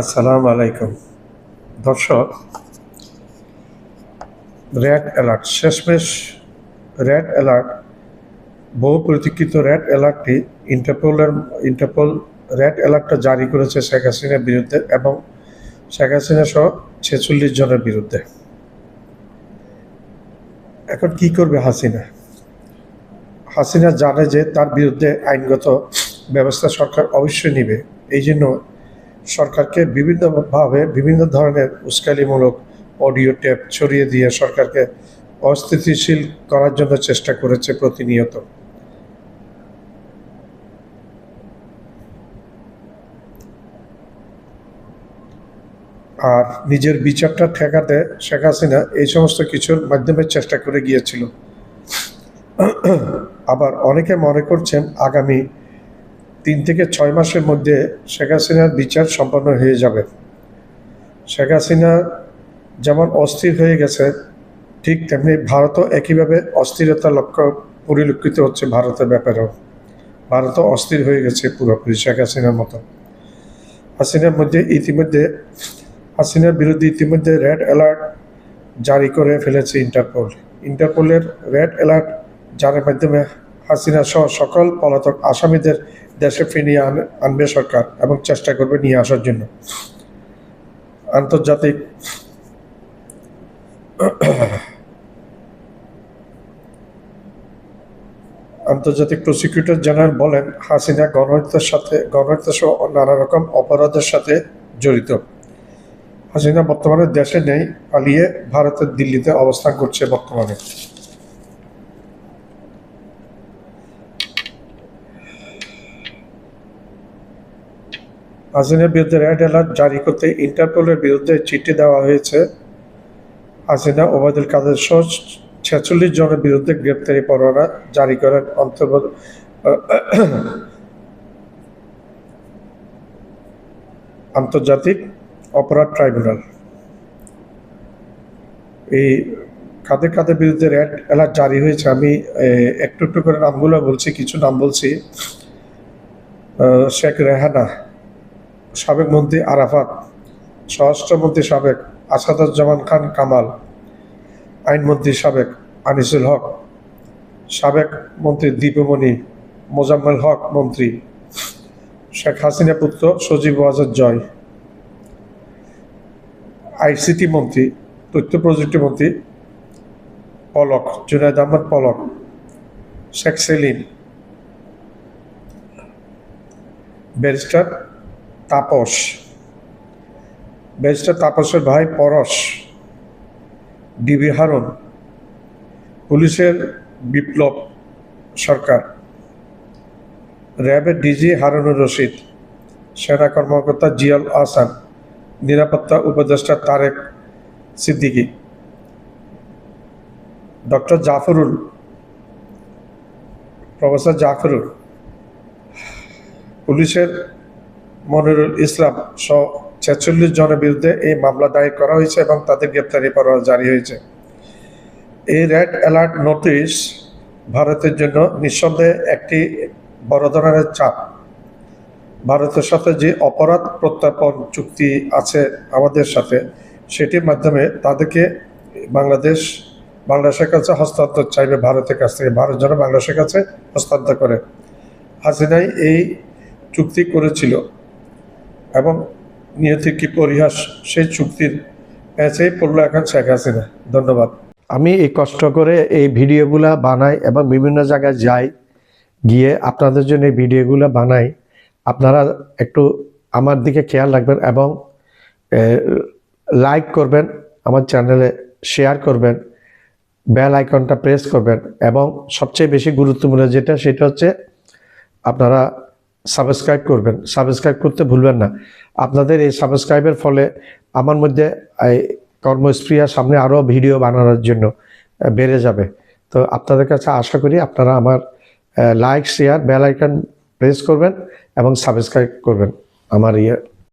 আসসালামু আলাইকুম। দর্শক র্যাড অ্যালার্ট, শেষমেশ র্যাড অ্যালার্ট, বহু প্রতীক্ষিত র্যাড অ্যালার্টটি ইন্টারপোলের, ইন্টারপোল র্যাড অ্যালার্টটা জারি করেছে শেখ হাসিনার বিরুদ্ধে এবং শেখ হাসিনা সহ ছেচল্লিশ জনের বিরুদ্ধে। এখন কি করবে হাসিনা? হাসিনা জানে যে তার বিরুদ্ধে আইনগত ব্যবস্থা সরকার অবশ্যই নেবে। এই জন্য সরকারকে বিভিন্নভাবে বিভিন্ন ধরনের উস্কানিমূলক অডিও ট্যাপ ছড়িয়ে দিয়ে সরকারকে অস্থিতিশীল করার জন্য চেষ্টা করেছে প্রতিনিয়ত। আর নিজের বিচারটা ঠেকাতে শেখ হাসিনা এই সমস্ত কিছুর মাধ্যমে চেষ্টা করে গিয়েছিল। আবার অনেকে মনে করছেন আগামী তিন থেকে ছয় মাসের মধ্যে শেখ হাসিনার বিচার সম্পন্ন হয়ে যাবে। শেখ হাসিনা যেমন অস্থির হয়ে গেছে, ঠিক তেমনি ভারতও একইভাবে অস্থিরতা লক্ষ্য পরিলক্ষিত হচ্ছে ভারতের ব্যাপারেও। ভারতও অস্থির হয়ে গেছে পুরোপুরি শেখ হাসিনার মতো। হাসিনার মধ্যে ইতিমধ্যে, হাসিনার বিরুদ্ধে ইতিমধ্যে রেড অ্যালার্ট জারি করে ফেলেছে ইন্টারপোল। ইন্টারপোলের রেড অ্যালার্ট যার মাধ্যমে হাসিনা সহ সকল পলাতক আসামিদের দেশে ফিরিয়ে আন- আনবে সরকার এবং চেষ্টা করবে নিয়ে আসার জন্য। আন্তর্জাতিক আন্তর্জাতিক প্রসিকিউটর জেনারেল বলেন, হাসিনা গণহত্যার সাথে, গণহত্যা সহ নানা রকম অপরাধের সাথে জড়িত। হাসিনা বর্তমানে দেশে নেই, পালিয়ে ভারতের দিল্লিতে অবস্থান করছে বর্তমানে। হাসিনার বিরুদ্ধে রেড অ্যালার্ট জারি করতে ইন্টারপোলের বিরুদ্ধে চিঠি দেওয়া হয়েছে। হাসিনা ওবায়দুল কাদের সহ ছেচল্লিশ জনের বিরুদ্ধে গ্রেপ্তারি পরোয়ানা জারি করেন অন্তর্গত আন্তর্জাতিক অপরাধ ট্রাইব্যুনাল। এই কাদের কাদের বিরুদ্ধে রেড অ্যালার্ট জারি হয়েছে আমি একটু একটু করে নামগুলো বলছি, কিছু নাম বলছি। শেখ রেহানা সাবেক মন্ত্রী আরাফাত, স্বরাষ্ট্রমন্ত্রী সাবেক আসাদুজ্জামান খান কামাল, আইনমন্ত্রী সাবেক আনিসুল হক, সাবেক মন্ত্রী দীপমণি, মোজাম্মেল হক মন্ত্রী, শেখ হাসিনা পুত্র সজীব ওয়াজেদ জয়, আইসিটি মন্ত্রী, তথ্য প্রযুক্তি মন্ত্রী পলক, জুনায়দ আহমদ পলক, শেখ সেলিম, ব্যারিস্টার তাপস। ব্যারিস্টার তাপসের ভাই পরশ। ডিবি হারুন পুলিশের বিপ্লব সরকার। র্যাবের ডিজি হারুনুর রশিদ। সেনা কর্মকর্তা জিয়াল আহসান। নিরাপত্তা উপদেষ্টা তারেক সিদ্দিকী। ডক্টর জাফরুল। প্রফেসর জাফরুল। পুলিশের মনিরুল ইসলাম সহ ছেচল্লিশ জনের বিরুদ্ধে এই মামলা দায়ের করা হয়েছে এবং তাদের গ্রেপ্তারি পরোয়ানা জারি হয়েছে। এই রেড অ্যালার্ট নোটিশ ভারতের জন্য নিঃসন্দেহে একটি বড় ধরনের চাপ। ভারতের সাথে যে অপরাধ প্রত্যার্পণ চুক্তি আছে আমাদের সাথে, সেটির মাধ্যমে তাদেরকে বাংলাদেশ, বাংলাদেশের কাছে হস্তান্তর চাইবে ভারতের কাছ থেকে। ভারত যেন বাংলাদেশের কাছে হস্তান্তর করে। হাসিনাই এই চুক্তি করেছিল। এবং নিয়তির কি পরিহাস, সেই চুক্তির প্যাঁচেই পড়ল এখন শেখ হাসিনা। ধন্যবাদ। আমি এই কষ্ট করে এই ভিডিওগুলা বানাই এবং বিভিন্ন জায়গায় যাই, গিয়ে আপনাদের জন্য এই ভিডিওগুলো বানাই। আপনারা একটু আমার দিকে খেয়াল রাখবেন এবং লাইক করবেন, আমার চ্যানেলে শেয়ার করবেন বেল আইকনটা প্রেস করবেন এবং সবচেয়ে বেশি গুরুত্বপূর্ণ যেটা, সেটা হচ্ছে আপনারা সাবস্ক্রাইব করবেন। সাবস্ক্রাইব করতে ভুলবেন না। আপনাদের এই সাবস্ক্রাইবের ফলে আমার মধ্যে এই কর্মস্প্রিয়া সামনে আরও ভিডিও বানানোর জন্য বেড়ে যাবে। তো আপনাদের কাছে আশা করি আপনারা আমার like share bell icon press করবেন এবং সাবস্ক্রাইব করবেন। আমার ইয়ে